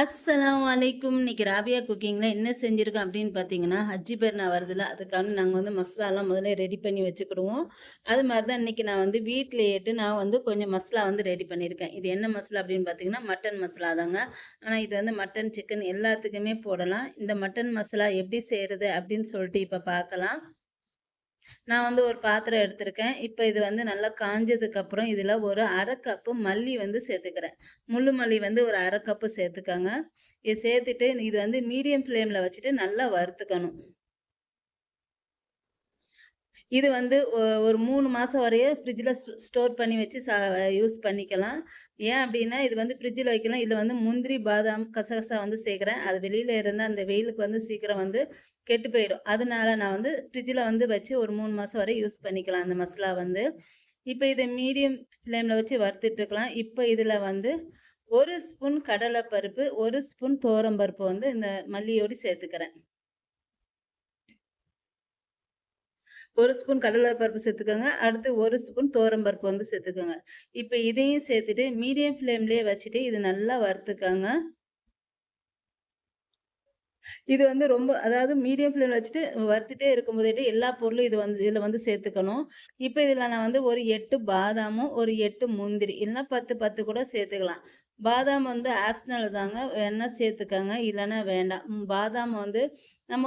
அஸ்லாம் வலைக்கும் இன்னைக்கு ராபியா குக்கிங்கில் என்ன செஞ்சுருக்கோம் அப்படின்னு பார்த்தீங்கன்னா ஹஜ்ஜி பெருனா வருதுல அதுக்கான நாங்கள் வந்து மசாலாலாம் முதல்ல ரெடி பண்ணி வச்சுக்கிடுவோம். அது மாதிரி தான் இன்றைக்கி நான் வந்து வீட்டிலேட்டு நான் வந்து கொஞ்சம் மசாலா வந்து ரெடி பண்ணியிருக்கேன். இது என்ன மசாலா அப்படின்னு பார்த்தீங்கன்னா மட்டன் மசாலா தாங்க. ஆனால் இது வந்து மட்டன் சிக்கன் எல்லாத்துக்குமே போடலாம். இந்த மட்டன் மசாலா எப்படி செய்கிறது அப்படின்னு சொல்லிட்டு இப்போ பார்க்கலாம் நான் வந்து ஒரு பாத்திரம் எடுத்திருக்கேன். இப்போ இது வந்து நல்லா காஞ்சதுக்கப்புறம் இதில் ஒரு அரை கப்பு மல்லி வந்து சேர்த்துக்கிறேன். முள்ளு மல்லி வந்து ஒரு அரை கப்பு சேர்த்துக்கோங்க. இது சேர்த்துட்டு இது வந்து மீடியம் ஃப்ளேமில் வச்சுட்டு நல்லா வறுத்துக்கணும். இது வந்து ஒரு மூணு மாதம் வரைய ஃப்ரிட்ஜில் ஸ்டோர் பண்ணி வச்சு சா யூஸ் பண்ணிக்கலாம். ஏன் அப்படின்னா இது வந்து ஃப்ரிட்ஜில் வைக்கலாம். இதில் வந்து முந்திரி பாதாம் கசகசா வந்து சேர்க்குறேன். அது வெளியில் இருந்தால் அந்த வெயிலுக்கு வந்து சீக்கிரம் வந்து கெட்டு போயிடும். அதனால நான் வந்து ஃப்ரிட்ஜில் வந்து வச்சு ஒரு மூணு மாதம் வரை யூஸ் பண்ணிக்கலாம் அந்த மசாலா வந்து. இப்போ இதை மீடியம் ஃப்ளேமில் வச்சு வறுத்துட்ருக்கலாம் இப்போ இதில் வந்து ஒரு ஸ்பூன் கடலைப்பருப்பு ஒரு ஸ்பூன் தோரம்பருப்பு வந்து இந்த மல்லியோடு சேர்த்துக்கிறேன். ஒரு ஸ்பூன் கடலை பருப்பு சேர்த்துக்கோங்க. அடுத்து ஒரு ஸ்பூன் பருப்பு வந்து சேர்த்துக்கோங்க. இப்போ இதையும் சேர்த்துட்டு மீடியம் ஃப்ளேம்லேயே வச்சுட்டு இது நல்லா வறுத்துக்கோங்க. இது வந்து ரொம்ப அதாவது மீடியம் ஃப்ளேம் வச்சுட்டு வறுத்துட்டே இருக்கும்போதே எல்லா பொருளும் இது வந்து இதில் வந்து சேர்த்துக்கணும். இப்போ இதில் நான் வந்து ஒரு எட்டு பாதாமும் ஒரு எட்டு முந்திரி இல்லைன்னா பத்து பத்து கூட சேர்த்துக்கலாம். பாதாம் வந்து ஆப்ஷனல் தாங்க. வேணால் சேர்த்துக்கோங்க இல்லைன்னா வேண்டாம். பாதாம் வந்து நம்ம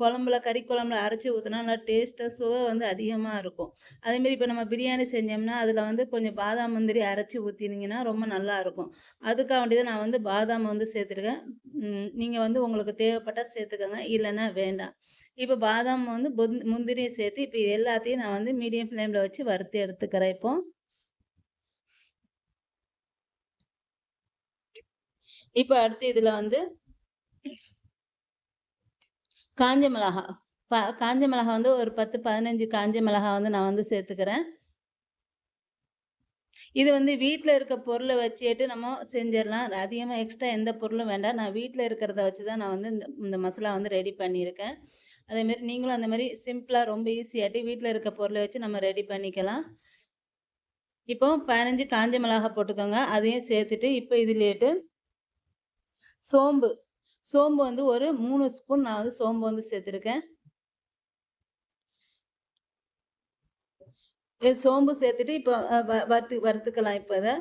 குழம்புல கறி குழம்புல அரைச்சி ஊற்றினா நல்லா டேஸ்ட்டாக சுவை வந்து அதிகமாக இருக்கும். அதேமாரி இப்போ நம்ம பிரியாணி செஞ்சோம்னா அதில் வந்து கொஞ்சம் பாதாம் முந்திரி அரைச்சி ஊற்றினீங்கன்னா ரொம்ப நல்லாயிருக்கும் அதுக்காக வேண்டியது நான் வந்து பாதாம் வந்து சேர்த்துருக்கேன். நீங்கள் வந்து உங்களுக்கு தேவைப்பட்டால் சேர்த்துக்கோங்க இல்லைன்னா வேண்டாம். இப்போ பாதாம் வந்து முந்திரியை சேர்த்து இப்போ எல்லாத்தையும் நான் வந்து மீடியம் ஃப்ளேமில் வச்சு வறுத்து எடுத்துக்கிறேன் இப்போ. இப்போ அடுத்து இதில் வந்து காஞ்ச மிளகா. ப காஞ்ச மிளகா வந்து ஒரு பத்து பதினஞ்சு காஞ்ச மிளகா வந்து நான் வந்து சேர்த்துக்கிறேன். இது வந்து வீட்டில் இருக்க பொருளை வச்சுட்டு நம்ம செஞ்சிடலாம். அதிகமாக எக்ஸ்ட்ரா எந்த பொருளும் வேண்டாம். நான் வீட்டில் இருக்கிறத வச்சு தான் நான் வந்து இந்த இந்த மசாலா வந்து ரெடி பண்ணியிருக்கேன். அதேமாரி நீங்களும் அந்த மாதிரி சிம்பிளாக ரொம்ப ஈஸியாகிட்டு வீட்டில் இருக்க பொருளை வச்சு நம்ம ரெடி பண்ணிக்கலாம். இப்போ பதினஞ்சு காஞ்ச மிளகா போட்டுக்கோங்க. அதையும் சேர்த்துட்டு இப்போ இதுலேட்டு சோம்பு. சோம்பு வந்து ஒரு மூணு ஸ்பூன் நான் வந்து சோம்பு வந்து சேர்த்துருக்கேன். சோம்பு சேர்த்துட்டு இப்போ வறுத்து வறுத்துக்கலாம் இப்போ அதை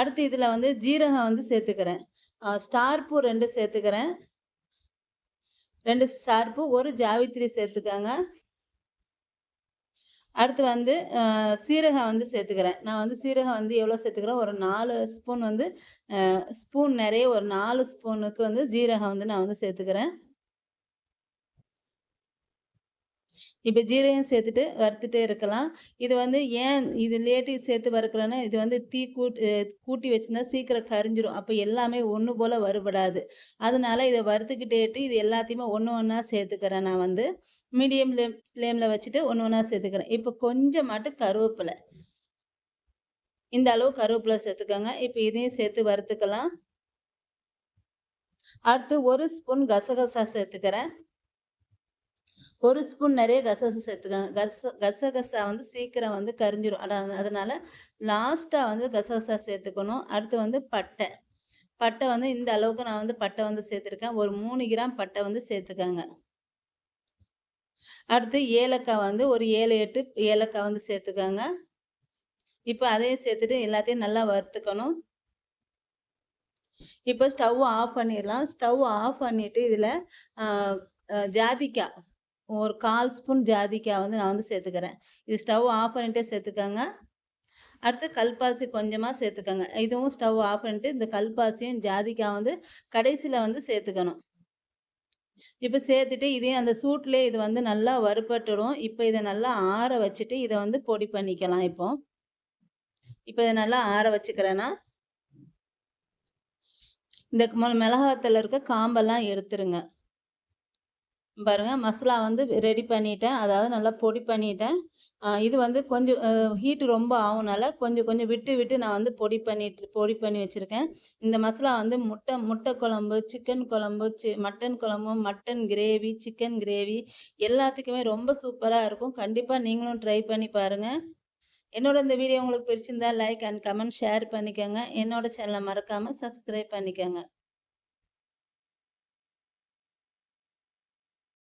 அடுத்து இதில் வந்து ஜீரகம் வந்து சேர்த்துக்கிறேன். ஸ்டார் பூ ரெண்டு சேர்த்துக்கிறேன். ரெண்டு ஸ்டார் பூ ஒரு ஜாவித்திரி சேர்த்துக்கோங்க. அடுத்து வந்து சீரகம் வந்து சேர்த்துக்கிறேன். நான் வந்து சீரகம் வந்து எவ்வளோ சேர்த்துக்கிறேன்? ஒரு நாலு ஸ்பூன் வந்து ஸ்பூன் நிறைய ஒரு நாலு ஸ்பூனுக்கு வந்து ஜீரகம் வந்து நான் வந்து சேர்த்துக்கிறேன். இப்போ ஜீரகம் சேர்த்துட்டு வறுத்துட்டே இருக்கலாம். இது வந்து ஏன் இது லேட்டி சேர்த்து வறுக்கிறேன்னா இது வந்து தீ கூட்டி கூட்டி வச்சுருந்தா சீக்கிரம் கரிஞ்சிடும் அப்போ எல்லாமே ஒன்று போல் வறுபடாது. அதனால இதை வறுத்துக்கிட்டேட்டு இது எல்லாத்தையுமே ஒன்று ஒன்றா சேர்த்துக்கிறேன் நான் வந்து. மீடியம் ஃப்ளேம் ஃப்ளேமில் வச்சுட்டு ஒன்று ஒன்றா சேர்த்துக்கிறேன். இப்போ கொஞ்சம் மட்டும் கருவேப்பிலை. இந்த அளவு கருவேப்பிலை சேர்த்துக்கோங்க. இப்போ இதையும் சேர்த்து வறுத்துக்கலாம். அடுத்து ஒரு ஸ்பூன் கசகசா சேர்த்துக்கிறேன். ஒரு ஸ்பூன் நிறைய கசகசம் சேர்த்துக்கோங்க கச கசகசா வந்து சீக்கிரம் வந்து கரிஞ்சிடும் அதனால் லாஸ்ட்டாக வந்து கசகசா சேர்த்துக்கணும். அடுத்து வந்து பட்டை. பட்டை வந்து இந்த அளவுக்கு நான் வந்து பட்டை வந்து சேர்த்துருக்கேன். ஒரு மூணு கிராம் பட்டை வந்து சேர்த்துக்கோங்க. அடுத்து ஏலக்காய் வந்து ஒரு ஏழு எட்டு ஏலக்காய் வந்து சேர்த்துக்கோங்க. இப்போ அதையும் சேர்த்துட்டு எல்லாத்தையும் நல்லா வறுத்துக்கணும். இப்போ ஸ்டவ் ஆஃப் பண்ணிடலாம். ஸ்டவ் ஆஃப் பண்ணிவிட்டு இதில் ஜாதிக்காய். ஒரு கால் ஸ்பூன் ஜாதிக்காய் வந்து நான் வந்து சேர்த்துக்கிறேன். இது ஸ்டவ் ஆஃப் பண்ணிட்டே சேர்த்துக்கோங்க. அடுத்து கல்பாசி கொஞ்சமாக சேர்த்துக்கோங்க. இதுவும் ஸ்டவ் ஆஃப் பண்ணிட்டு இந்த கல்பாசியும் ஜாதிக்காய் வந்து கடைசியில் வந்து சேர்த்துக்கணும். இப்போ சேர்த்துட்டு இதையும் அந்த சூட்லேயே இது வந்து நல்லா வறுபட்டுடும். இப்போ இதை நல்லா ஆற வச்சுட்டு இதை வந்து பொடி பண்ணிக்கலாம் இப்போ. இப்போ இதை நல்லா ஆற வச்சுக்கிறேன்னா இந்த மிளகாத்தில் இருக்க காம்பெல்லாம் எடுத்துருங்க. பாருங்கள் மசாலா வந்து ரெடி பண்ணிட்டேன். அதாவது நல்லா பொடி பண்ணிட்டேன். இது வந்து கொஞ்சம் ஹீட்டு ரொம்ப ஆகுனால கொஞ்சம் கொஞ்சம் விட்டு விட்டு நான் வந்து பொடி பண்ணிட்டு பொடி பண்ணி வச்சுருக்கேன். இந்த மசாலா வந்து முட்டை முட்டை குழம்பு சிக்கன் குழம்பு சி மட்டன் குழம்பு மட்டன் கிரேவி சிக்கன் கிரேவி எல்லாத்துக்குமே ரொம்ப சூப்பராக இருக்கும். கண்டிப்பாக நீங்களும் ட்ரை பண்ணி பாருங்கள் என்னோட இந்த வீடியோ உங்களுக்கு பிடிச்சிருந்தா லைக் அண்ட் கமெண்ட் ஷேர் பண்ணிக்கோங்க. என்னோட சேனலை மறக்காமல் சப்ஸ்கிரைப் பண்ணிக்கோங்க.